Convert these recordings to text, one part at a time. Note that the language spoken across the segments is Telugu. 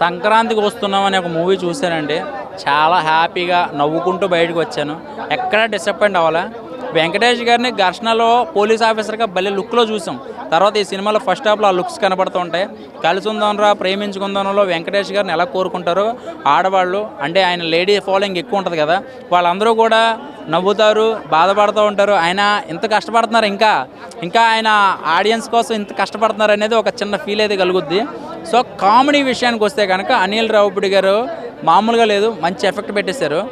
సంక్రాంతికి వస్తున్నాం అనే ఒక మూవీ చూశానండి. చాలా హ్యాపీగా నవ్వుకుంటూ బయటకు వచ్చాను. ఎక్కడా డిసప్పాయింట్ అవ్వాలా? వెంకటేష్ గారిని ఘర్షణలో పోలీస్ ఆఫీసర్గా భలే లుక్లో చూసాం. తర్వాత ఈ సినిమాలో ఫస్ట్ హాఫ్లో ఆ లుక్స్ కనబడుతుంటాయి కలిసి ఉందాంరా ప్రేమించుకుందాంలో వెంకటేష్ గారిని ఎలా కోరుకుంటారో ఆడవాళ్ళు అంటే ఆయన లేడీ ఫాలోయింగ్ ఎక్కువ ఉంటుంది కదా వాళ్ళందరూ కూడా నవ్వుతారు బాధపడుతూ ఉంటారు. ఆయన ఇంత కష్టపడుతున్నారు ఇంకా. ఇంకా ఆయన ఆడియన్స్ కోసం ఇంత కష్టపడుతున్నారు అనేది ఒక చిన్న ఫీల్ అయితే కలుగుద్ది. సో కామెడీ విషయానికి వస్తే కనుక అనిల్ రావుపుడి గారు మామూలుగా లేదు మంచి ఎఫెక్ట్ పెట్టేశారు.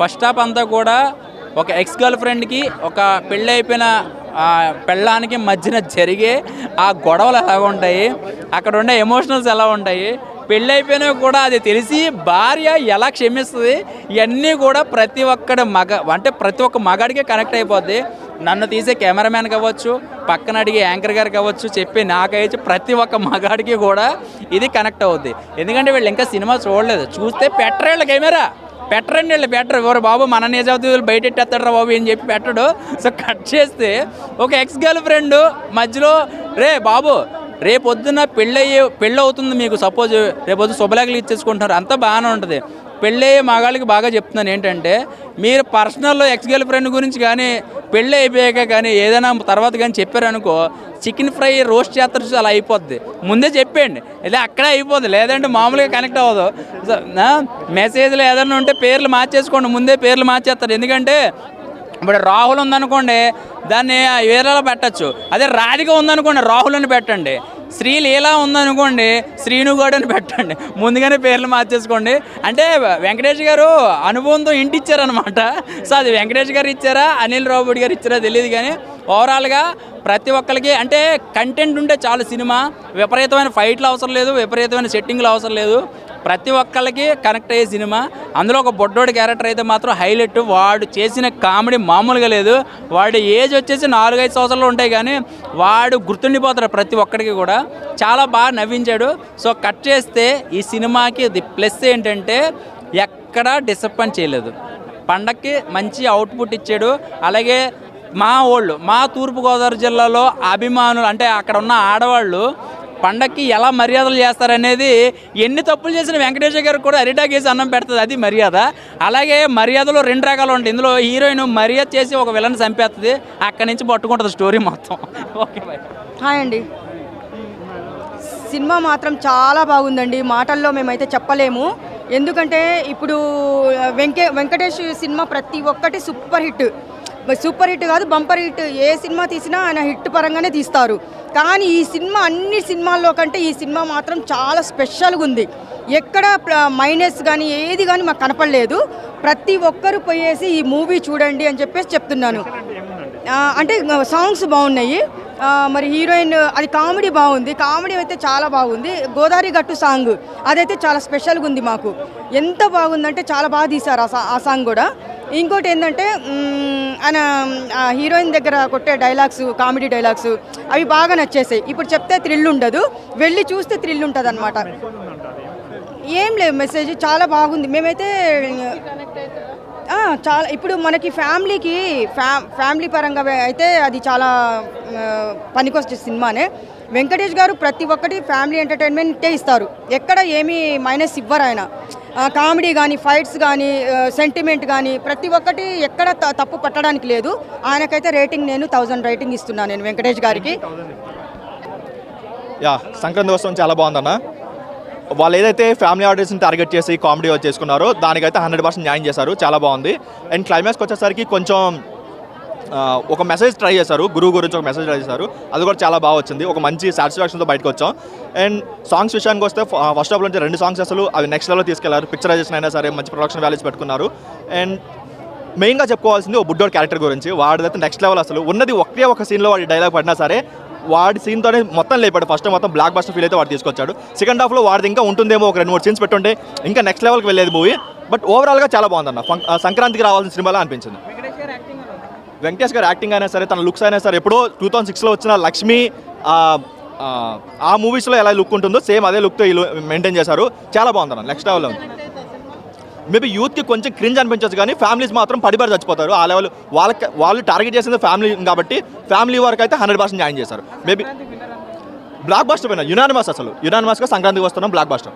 ఫస్ట్ హాఫ్ అంతా కూడా ఒక ఎక్స్ గర్ల్ ఫ్రెండ్కి ఒక పెళ్ళి అయిపోయిన పెళ్ళానికి మధ్యన జరిగే ఆ గొడవలు ఎలా ఉంటాయి అక్కడ ఉండే ఎమోషనల్స్ ఎలా ఉంటాయి పెళ్ళి కూడా అది తెలిసి భార్య ఎలా క్షమిస్తుంది ఇవన్నీ కూడా ప్రతి ఒక్కడి మగ అంటే ప్రతి ఒక్క మగాడికే కనెక్ట్ అయిపోద్ది. నన్ను తీసే కెమెరామ్యాన్ కావచ్చు పక్కన అడిగే యాంకర్ గారు కావచ్చు చెప్పి నాకైతే ప్రతి ఒక్క మగాడికి కూడా ఇది కనెక్ట్ అవుద్ది. ఎందుకంటే వీళ్ళు ఇంకా సినిమా చూడలేదు. చూస్తే పెట్టరేళ్ళ కెమెరా. పెట్టరండి వీళ్ళు పెట్టరు. ఎవరు బాబు మన నిజాలు బయట ఎట్టేస్తాడు బాబు అని చెప్పి పెట్టడు. సో కట్ చేస్తే ఒక ఎక్స్ గర్ల్ ఫ్రెండ్ మధ్యలో రే బాబు రేపొద్దున పెళ్ళయ్యే పెళ్ళి అవుతుంది మీకు సపోజ్ రేపొద్దు శుభలేఖలు ఇచ్చేసుకుంటున్నారు. అంతా బాగానే ఉంటుంది. పెళ్ళయ్యే మగాళ్ళకి బాగా చెప్తున్నాను ఏంటంటే మీరు పర్సనల్లో ఎక్స్ గర్ల్ ఫ్రెండ్ గురించి కానీ పెళ్ళి అయిపోయాక కానీ ఏదైనా తర్వాత కానీ చెప్పారనుకో చికెన్ ఫ్రై రోస్ట్ చేస్తారు అలా అయిపోద్ది. ముందే చెప్పేయండి. లేదా అక్కడే అయిపోద్ది. లేదంటే మామూలుగా కనెక్ట్ అవ్వదు. మెసేజ్లు ఏదైనా ఉంటే పేర్లు మార్చేసుకోండి. ముందే పేర్లు మార్చేస్తారు. ఎందుకంటే ఇప్పుడు రాహుల్ ఉందనుకోండి దాన్ని వేరేలా పెట్టచ్చు. అదే రాధిక ఉందనుకోండి రాహుల్ని పెట్టండి. శ్రీలీలా ఉందనుకోండి శ్రీనుగౌడ్ అని పెట్టండి. ముందుగానే పేర్లు మార్చేసుకోండి. అంటే వెంకటేష్ గారు అనుభవంతో ఇంటి ఇచ్చారనమాట సో అది వెంకటేష్ గారు ఇచ్చారా అనిల్ రావుడి గారు ఇచ్చారా తెలియదు కానీ ఓవరాల్గా ప్రతి ఒక్కరికి అంటే కంటెంట్ ఉంటే చాలు సినిమా. విపరీతమైన ఫైట్లు అవసరం లేదు విపరీతమైన సెట్టింగ్లు అవసరం లేదు. ప్రతి ఒక్కళ్ళకి కనెక్ట్ అయ్యే సినిమా. అందులో ఒక బొడ్డోడి క్యారెక్టర్ అయితే మాత్రం హైలైట్. వాడు చేసిన కామెడీ మామూలుగా లేదు. వాడి ఏజ్ వచ్చేసి నాలుగైదు సంవత్సరాలు ఉంటాయి కానీ వాడు గుర్తుండిపోతాడు ప్రతి ఒక్కడికి కూడా. చాలా బాగా నవ్వించాడు. సో కట్ చేస్తే ఈ సినిమాకి ది ప్లస్ ఏంటంటే ఎక్కడా డిసప్పాయింట్ చేయలేదు. పండక్కి మంచి అవుట్పుట్ ఇచ్చాడు. అలాగే మా వాళ్ళు మా తూర్పుగోదావరి జిల్లాలో అభిమానులు అంటే అక్కడ ఉన్న ఆడవాళ్ళు పండక్కి ఎలా మర్యాదలు చేస్తారనేది ఎన్ని తప్పులు చేసిన వెంకటేశ్వర గారు కూడా అరిటాక్ వేసి అన్నం పెడుతుంది అది మర్యాద. అలాగే మర్యాదలో రెండు రకాలు ఉంటాయి. ఇందులో హీరోయిన్ మర్యాద చేసి ఒక విలన్ చంపేస్తుంది అక్కడి నుంచి పట్టుకుంటుంది స్టోరీ మొత్తం. ఓకే హాయ్ అండి. సినిమా మాత్రం చాలా బాగుందండి. మాటల్లో మేమైతే చెప్పలేము. ఎందుకంటే ఇప్పుడు వెంకే వెంకటేష్ సినిమా ప్రతి ఒక్కటి సూపర్ హిట్. సూపర్ హిట్ కాదు బంపర్ హిట్. ఏ సినిమా తీసినా ఆయన హిట్ పరంగానే తీస్తారు. కానీ ఈ సినిమా అన్ని సినిమాల్లో కంటే ఈ సినిమా మాత్రం చాలా స్పెషల్గా ఉంది. ఎక్కడ మైనస్ కానీ ఏది కానీ మాకు కనపడలేదు. ప్రతి ఒక్కరు పోయేసి ఈ మూవీ చూడండి అని చెప్పేసి చెప్తున్నాను. అంటే సాంగ్స్ బాగున్నాయి. మరి హీరోయిన్ అది కామెడీ బాగుంది. కామెడీ అయితే చాలా బాగుంది. గోదావరి గట్టు సాంగ్ అదైతే చాలా స్పెషల్గా ఉంది మాకు. ఎంత బాగుందంటే చాలా బాగా తీశారు ఆ సాంగ్ కూడా. ఇంకోటి ఏంటంటే ఆయన హీరోయిన్ దగ్గర కొట్టే డైలాగ్స్ కామెడీ డైలాగ్స్ అవి బాగా నచ్చేసాయి. ఇప్పుడు చెప్తే థ్రిల్ ఉండదు. వెళ్ళి చూస్తే థ్రిల్ ఉంటుంది అనమాట ఏం లేదు మెసేజ్ చాలా బాగుంది. మేమైతే చాలా ఇప్పుడు మనకి ఫ్యామిలీకి ఫ్యా ఫ్యామిలీ పరంగా అయితే అది చాలా పనికొచ్చే సినిమానే. వెంకటేష్ గారు ప్రతి ఒక్కటి ఫ్యామిలీ ఎంటర్టైన్మెంటే ఇస్తారు. ఎక్కడ ఏమీ మైనస్ ఇవ్వరు ఆయన. కామెడీ కానీ ఫైట్స్ కానీ సెంటిమెంట్ కానీ ప్రతి ఒక్కటి ఎక్కడ త- తప్పు పట్టడానికి లేదు. ఆయనకైతే రేటింగ్ నేను థౌజండ్ రేటింగ్ ఇస్తున్నాను నేను వెంకటేష్ గారికి. యా సంక్రాంతి ఉత్సవం చాలా బాగుందన్న. వాళ్ళు ఏదైతే ఫ్యామిలీ ఆడియన్స్ని టార్గెట్ చేసి కామెడీ చేసుకున్నారో దానికైతే హండ్రెడ్ పర్సెంట్ న్యాయం చేశారు. చాలా బాగుంది. అండ్ క్లైమాక్స్కి వచ్చేసరికి కొంచెం ఒక మెసేజ్ ట్రై చేశారు. గురువు గురించి ఒక మెసేజ్ ట్రై చేశారు. అది కూడా చాలా బాగా వచ్చింది. ఒక మంచి సాటిస్ఫాక్షన్తో బయటకు వచ్చాం. అండ్ సాంగ్స్ విషయానికి వస్తే ఫస్ట్ ఆఫ్ నుంచి రెండు సాంగ్స్ అసలు అవి నెక్స్ట్ లెవెల్ తీసుకెళ్ళారు. పిక్చరైజేషన్ అయినా సరే మంచి ప్రొడక్షన్ వాల్యూస్ పెట్టుకున్నారు. అండ్ మెయిన్గా చెప్పుకోవాల్సింది ఒక బుడ్డోడ్ క్యారెక్టర్ గురించి. వాడిదైతే నెక్స్ట్ లెవెల్ అసలు. ఉన్నది ఒకే ఒక సీన్లో వాడి డైలాగ్ పడినా సరే వాడి సీన్తోనే మొత్తం లేపాడు. ఫస్ట్ మొత్తం బ్లాక్ బస్టర్ ఫీల్ అయితే వాడు తీసుకొచ్చాడు. సెకండ్ హాఫ్లో వాడిది ఇంకా ఉంటుందేమో ఒక రెండు మూడు సీన్స్ పెట్టుంటే ఇంకా నెక్స్ట్ లెవెల్కి వెళ్ళేది మూవీ బట్ ఓవరాల్గా చాలా బాగుందన్న. సంక్రాంతికి రావాల్సిన సినిమాలా అనిపించింది. వెంకటేష్ గారు యాక్టింగ్ అయినా సరే తన లుక్స్ అయినా సరే ఎప్పుడో టూ థౌసండ్ సిక్స్లో వచ్చిన లక్ష్మి ఆ, మూవీస్లో ఎలా లుక్ ఉంటుందో సేమ్ అదే లుక్తో వీళ్ళు మెయింటైన్ చేశారు. చాలా బాగుందన్న నెక్స్ట్ లెవెల్ ఉంది. మేబీ యూత్కి కొంచెం క్రింజ్ అనిపించవచ్చు కానీ ఫ్యామిలీస్ మాత్రం పడిపడి చచ్చిపోతారు. ఆ లెవెల్ వాళ్ళకి వాళ్ళు టార్గెట్ చేసింది ఫ్యామిలీ కాబట్టి ఫ్యామిలీ వరకు అయితే హండ్రెడ్ పర్సెంట్ జాయిన్ చేశారు. మేబీ బ్లాక్ బాస్టర్ పైన యునానిమస్ అసలు. యునానిమస్గా సంక్రాంతికి వస్తున్నాం బ్లాక్ బాస్టర్.